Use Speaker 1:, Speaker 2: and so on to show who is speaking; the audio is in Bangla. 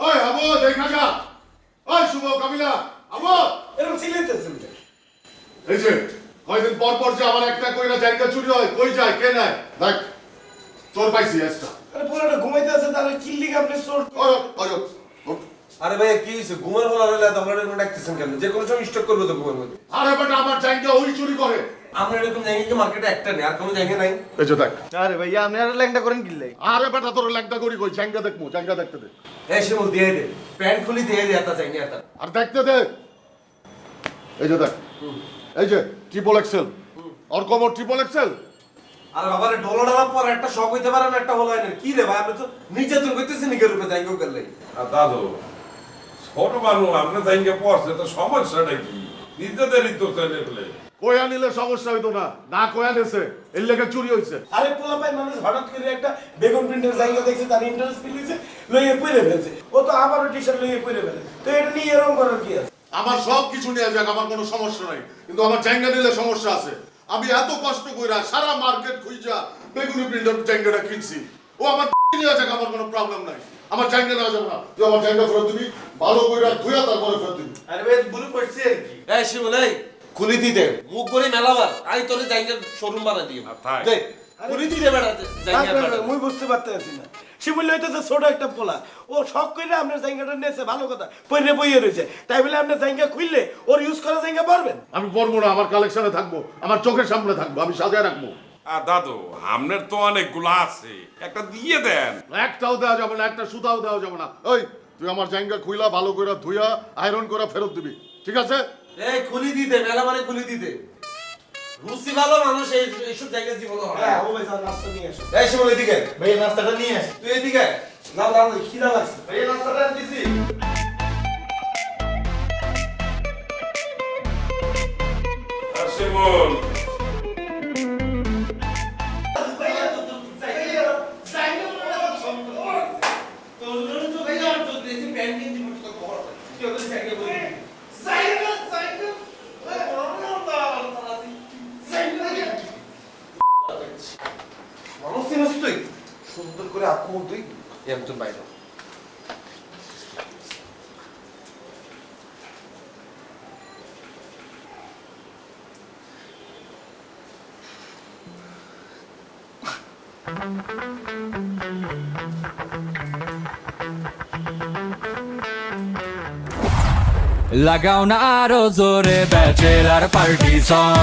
Speaker 1: ওই আবো দেখা যা ওই শুভ কামিলা আবো। এরকম চিল্লাইতেছেন এই যে কয়দিন পর পর যে আমার একটা কইরা জায়গা চুরি হয় কই যায় কে নাই দেখ চোর পাইছি একটা
Speaker 2: আরে পুরোটা ঘুমাইতে আছে তাহলে কিল্লি আপনি চোর?
Speaker 1: ওই ওই
Speaker 3: আরে ভাই কি হইছে? ঘুমের হলা হলে তাহলে ডাকতেছেন কেন যে কোন সময় স্টক করবে তো ঘুমের মধ্যে।
Speaker 1: আরে বেটা আমার জায়গা ওই চুরি করে।
Speaker 3: আমরা এরকম কি মার্কেটে একটা নেই আর কোনো জায়গা নাই।
Speaker 1: এই যে দেখ।
Speaker 4: আরে ভাইয়া আপনি আর ল্যাংটা করেন কিল্লে
Speaker 1: আরে বেটা তোর ল্যাংটা করি কই? জায়গা দেখমু জায়গা দেখতে দে।
Speaker 3: এই শিমুল দিয়ে দে। প্যান্ট খুলি দিয়ে দে এত জায়গা এত
Speaker 1: আর দেখতে দে। এই যে দেখ। এই যে ট্রিপল এক্সেল আর কমর ট্রিপল এক্সেল
Speaker 3: আর বাবারে ডলার ডালার পর একটা শখ হইতে পারে না একটা হলো না কি রে ভাই আপনি তো নির্যাতন করতেছেন নিজের উপরে জায়গা করলে
Speaker 5: আর দাদু ছোট মানুষ আপনার জায়গা পড়ছে তো সমস্যাটা কি? নিজেদেরই তো চলে ফেলে
Speaker 1: কয়া নিলে সমস্যা হইতো না। না কয়া নেছে এর লেগে চুরি হইছে।
Speaker 2: আরে পোলা পাই মানুষ হঠাৎ করে একটা বেগুন প্রিন্টের জায়গা দেখছে তার ইন্টারেস্ট লইয়ে পরে ফেলছে। ও তো আবারও টি শার্ট লইয়ে পরে ফেলে। তো এটা নিয়ে এরকম করার কি আছে?
Speaker 1: আমার সব কিছু নিয়ে যাক আমার কোনো সমস্যা নাই। কিন্তু আমার জায়গা নিলে সমস্যা আছে। আমি এত কষ্ট কইরা সারা মার্কেট খুঁজা বেগুনি প্রিন্টার জায়গাটা কিনছি। ও আমার নিয়ে যাক আমার কোনো প্রবলেম নাই। আমার জায়গা নেওয়া যাবে না। তুই আমার জায়গা ফেরত দিবি ভালো কইরা ধুয়া তারপরে ফেরত দিবি।
Speaker 4: আরে ভাই ভুল করছি আর কি।
Speaker 3: এই শিমুল এই। খুলি দিতে মুখ করে মেলাবার আমি তোরে শোরুম বানা খুলি দিতে বেড়া জায়গা বেড়া
Speaker 2: মুই বুঝতে পারতেছি না। হইতেছে ছোট একটা পোলা। ও শখ করে আপনার জায়গাটা নিয়েছে ভালো কথা। পইরে বইয়ে রয়েছে তাই বলে আপনার জায়গা খুললে ওর ইউজ করা জায়গা পারবেন?
Speaker 1: আমি পড়ব না আমার কালেকশনে থাকব। আমার চোখের সামনে থাকব আমি সাজায় রাখব।
Speaker 5: আর দাদু আপনার তো অনেকগুলো আছে। একটা দিয়ে দেন।
Speaker 1: একটাও দেওয়া যাবে না একটা সুতাও দেওয়া যাবে না। ওই তুই আমার জায়গা খুইলা ভালো করে ধুইয়া আয়রন করে ফেরত দিবি। ঠিক আছে?
Speaker 3: এই খুলি দিতে মেলা মানে খুলি দিতে। রুচি ভালো মানুষ এই এইসব জায়গায় জীবন হয়
Speaker 2: হ্যাঁ ও ভাই স্যার নাস্তা নিয়ে আসো।
Speaker 3: এই শিমুল এদিকে।
Speaker 4: ভাইয়া নাস্তাটা নিয়ে আসি।
Speaker 3: তুই এদিকে।
Speaker 2: না না না, খিদা লাগছে।
Speaker 4: ভাইয়া নাস্তাটা দিছি।
Speaker 5: শিমুল।
Speaker 3: মানুষ চিনিস তুই সুন্দর করে আত্মমুখ তুই একজন বাইরে।
Speaker 6: লাগাও না আরও জোরে ব্যাচেলার পার্টি সং